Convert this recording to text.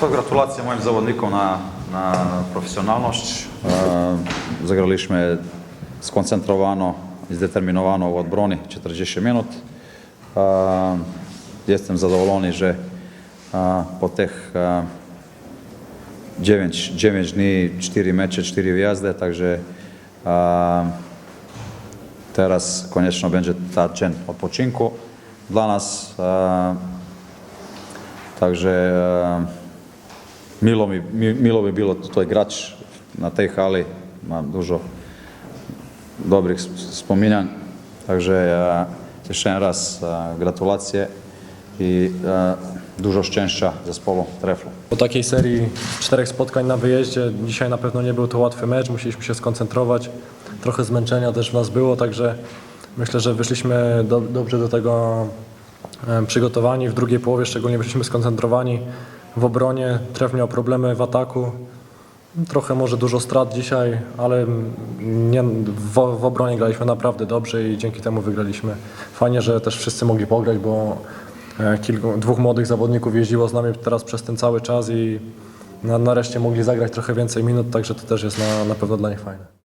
To gratulacje moim zawodnikom na, na. E, Zagraliśmy skoncentrowano i zdeterminowano u odbroni 40 minut. E, Jestem zadowolony, że e, po tych e, 9, 9 dni, 4 mecze, 4 wjazdy, także e, teraz koniecznie będzie ta dzień odpoczynku dla nas. E, Także e, milo, mi, mi- milo bi bilo to igrać na tej hali, mam dużo dobrych sp- wspomnień. Także e, jeszcze raz e, gratulacje i e, dużo szczęścia zespołu Treflu. Po takiej serii czterech spotkań na wyjeździe, dzisiaj na pewno nie był to łatwy mecz, musieliśmy się skoncentrować. Trochę zmęczenia też w nas było, także myślę, że wyszliśmy do, dobrze do tego przygotowani. W drugiej połowie szczególnie byliśmy skoncentrowani w obronie. Tref miał problemy w ataku. Trochę może dużo strat dzisiaj, ale nie, w, w obronie graliśmy naprawdę dobrze i dzięki temu wygraliśmy. Fajnie, że też wszyscy mogli pograć, bo e, kilku, dwóch młodych zawodników jeździło z nami teraz przez ten cały czas i na, nareszcie mogli zagrać trochę więcej minut, także to też jest na, na pewno dla nich fajne.